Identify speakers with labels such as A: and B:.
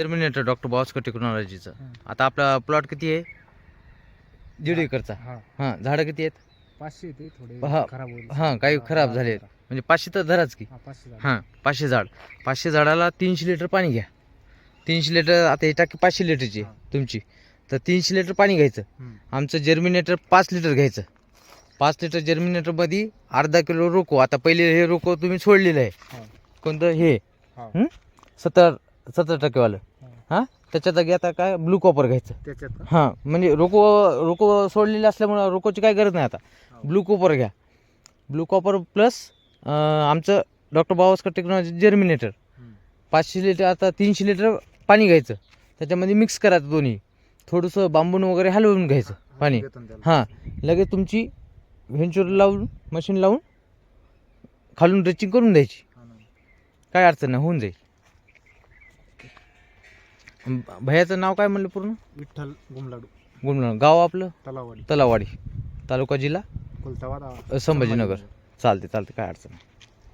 A: Terminator doctor Bawaskar टेक्नॉलॉजीचं. आता आपला प्लॉट किती आहे? दीड एकरचा.
B: हा.
A: हां झाडं किती आहेत?
B: पाचशे थोडे
A: हा,
B: खराब होईल
A: हां काही खराब झाले आहेत. म्हणजे पाचशे तर धराच की.
B: पाचशे झाले.
A: हां पाचशे झाड. पाचशे झाडाला तीनशे लिटर पाणी घ्या. तीनशे लिटर आता ही टाकी पाचशे लिटरची आहे. तुमची. तर तीनशे लिटर पाणी घ्यायचं.
B: हम्म.
A: आमचं जर्मिनेटर पाच लिटर घ्यायचं. पाच लिटर जर्मिनेटरमध्ये अर्धा किलो रोको. आता पहिले हे रोको तुम्ही सोडलेलं आहे.
B: हा.
A: कोणतं? हे.
B: हा.
A: हं? सत्तर सत्तर टक्केवालं.
B: हा.
A: हां त्याच्यात जागी आता काय ब्लू कॉपर घ्यायचं
B: त्याच्यात का?
A: हां म्हणजे रोको रोको सोडलेले असल्यामुळं रोकोची काय गरज नाही आता
B: हा.
A: ब्लू कॉपर घ्या ब्लू कॉपर प्लस आमचं doctor Bavaskar technology germinator
B: hmm.
A: पाचशे लिटर आता तीनशे लिटर पाणी घ्यायचं त्याच्यामध्ये मिक्स करायचं दोन्ही थोडंसं बांबून वगैरे हलवून घ्यायचं
B: हा,
A: पाणी
B: देतो ना त्याला.
A: हां लगेच तुमची व्हेंचर लावून मशीन लावून खालून ड्रेचिंग करून द्यायची
B: हा ना.
A: काय अडचण नाही होऊन जाईल भैयाचं नाव काय म्हणलं पूर्ण?
B: विठ्ठल गुमलाडू.
A: गुमला गाव आपलं?
B: तलावाडी.
A: तलावाडी. तालुका जिल्हा?
B: कुलतावाड
A: अ, संभाजीनगर. चालते चालते काय अडचण नाही.